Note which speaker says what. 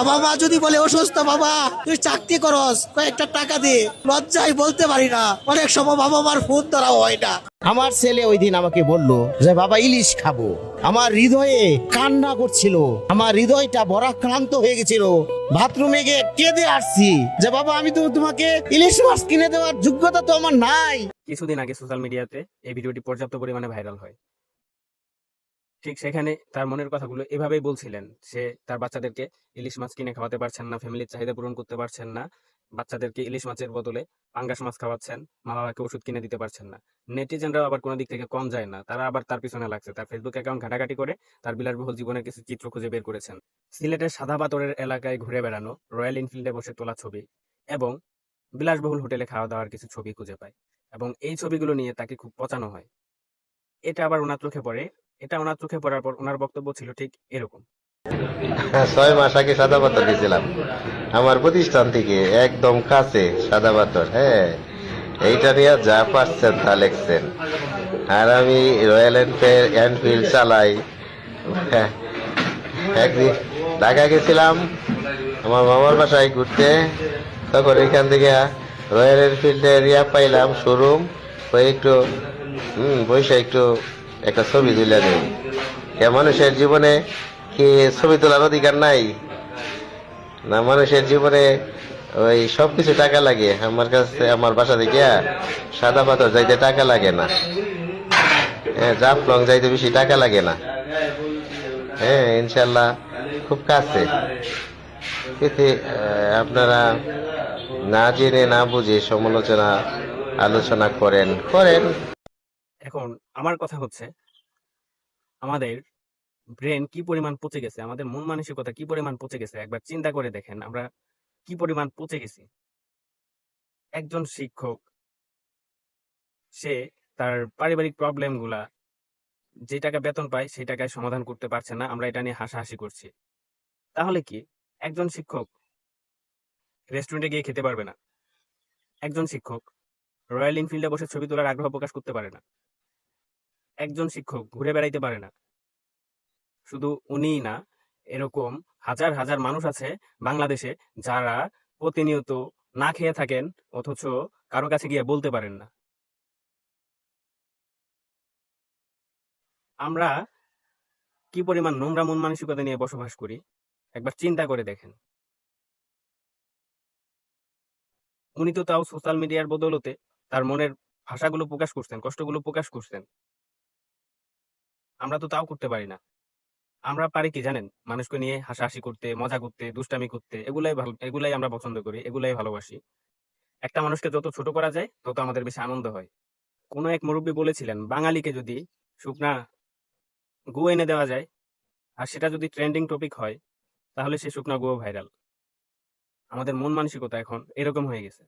Speaker 1: বাবা মা যদি বলে অসুস্থ বাবা তুই চাকরি করস কয়েকটা টাকা দে। লজ্জায় বলতে পারি না। অনেক সময় বাবা মার ফোন ধরাও হয় না।
Speaker 2: আমার ছেলে ওই দিন আমাকে বলল যে বাবা ইলিশ খাব। আমার হৃদয়ে কান্না করছিল। আমার হৃদয়টা বরাক্রান্ত হয়ে গেছিল। বাথরুমে গিয়ে কেঁদে আসছি যে বাবা আমি তো তোমাকে ইলিশ মাছ কিনে দেওয়ার যোগ্যতা তো আমার নাই।
Speaker 3: কিছুদিন আগে সোশ্যাল মিডিয়াতে এই ভিডিওটি পর্যাপ্ত পরিমাণে ভাইরাল হয়। ঠিক সেখানে তার মনের কথাগুলো এভাবেই বলছিলেন। সে তার বাচ্চাদেরকে ইলিশ মাছ কিনে খাওয়াতে পারছেন না, ফ্যামিলির চাহিদা পূরণ করতে পারছেন না, বাচ্চাদেরকে ইলিশ মাছের বদলে পাঙ্গাস মাছ খাওয়াচ্ছেন, মা বাবাকে ওষুধ কিনে দিতে পারছেন না। নেটিজেনরাও আবার কোনো দিক থেকে কম যায় না, তারা আবার তার পিছনে লাগছে। তার ফেসবুক অ্যাকাউন্ট ঘাটাঘাটি করে তার বিলাসবহুল জীবনের কিছু চিত্র খুঁজে বের করেছেন। সিলেটের সাদা পাথরের এলাকায় ঘুরে বেড়ানো রয়্যাল এনফিল্ডে বসে তোলা ছবি এবং বিলাসবহুল হোটেলে খাওয়া দাওয়ার কিছু ছবি খুঁজে পায় এবং এই ছবিগুলো নিয়ে তাকে খুব পচানো হয়। এটা আবার ওনার চোখে পড়ে এটা ওনার চোখে পড়ার পর ওনার বক্তব্য ছিল ঠিক এরকম।
Speaker 4: হ্যাঁ, ছয় মাস আগে সাদা পাথর গেছিলাম আমার প্রতিষ্ঠান থেকে একদম কাছে সাদা পাথর হ্যাঁ। এইটা নিয়ে যা পারছেন তা লেখছেন। আর আমি রয়্যাল এনফিল্ড চালাই। হ্যাঁ, একদিন ঢাকা গেছিলাম আমার মামার বাসায় ঘুরতে। তখন এখান থেকে রয়্যাল এনফিল্ডের ইয়া পাইলাম শোরুম ওই একটু হুম বসে একটু একটা ছবি তুলে নেই এ মানুষের জীবনে কি ছবি তোলার অধিকার নাই? না মানুষের জীবনে ওই সবকিছু টাকা লাগে। আমার কাছে, আমার বাসা থেকে সাদা পাথর যাইতে টাকা লাগে না। হ্যাঁ জাফলং যাইতে বেশি টাকা লাগে না। হ্যাঁ ইনশাল্লাহ খুব কাছে। আপনারা না জেনে, না বুঝে সমালোচনা, আলোচনা করেন। করেন।
Speaker 3: এখন আমার কথা হচ্ছে, আমাদের ব্রেন কি পরিমাণ পচে গেছে, আমাদের মন মানসিকতা কি পরিমাণ পচে গেছে, একবার চিন্তা করে দেখেন আমরা কি পরিমাণ পচে গেছি। একজন শিক্ষক, সে তার পারিবারিক প্রবলেমগুলা যে টাকা বেতন পায় সেই টাকায় সমাধান করতে পারছে না, আমরা এটা নিয়ে হাসাহাসি করছি। তাহলে কি একজন শিক্ষক রেস্টুরেন্টে গিয়ে খেতে পারবে না? একজন শিক্ষক রয়্যাল এনফিল্ডে বসে ছবি তোলার আগ্রহ প্রকাশ করতে পারে না। একজন শিক্ষক ঘুরে বেড়াইতে পারে না। শুধু উনিই না, এরকম হাজার হাজার মানুষ আছে বাংলাদেশে যারা প্রতিনিয়ত না খেয়ে থাকেন, অথচ কারও কাছে গিয়ে বলতে পারেন না। আমরা কি পরিমাণ নোংরা মন মানসিকতা নিয়ে বসবাস করি, একবার চিন্তা করে দেখেন। উনি তো তাও সোশ্যাল মিডিয়ার বদৌলতে তার মনের ভাষাগুলো প্রকাশ করছেন, কষ্টগুলো প্রকাশ করছেন। আমরা তো তাও করতে পারি না। আমরা পারি কি জানেন? মানুষকে নিয়ে হাসাহাসি করতে, মজা করতে, দুষ্টামি করতে, এগুলাই ভালো, এগুলাই আমরা পছন্দ করি, এগুলাই ভালোবাসি। একটা মানুষকে যত ছোট করা যায়, তত আমাদের বেশি আনন্দ হয়। কোনো এক মুরব্বী বলেছিলেন, বাঙালিকে যদি শুকনা গু এনে দেওয়া যায়, আর সেটা যদি ট্রেন্ডিং টপিক হয়, তাহলে সে শুকনা গুও ভাইরাল আমাদের মন মানসিকতা এখন এরকম হয়ে গেছে।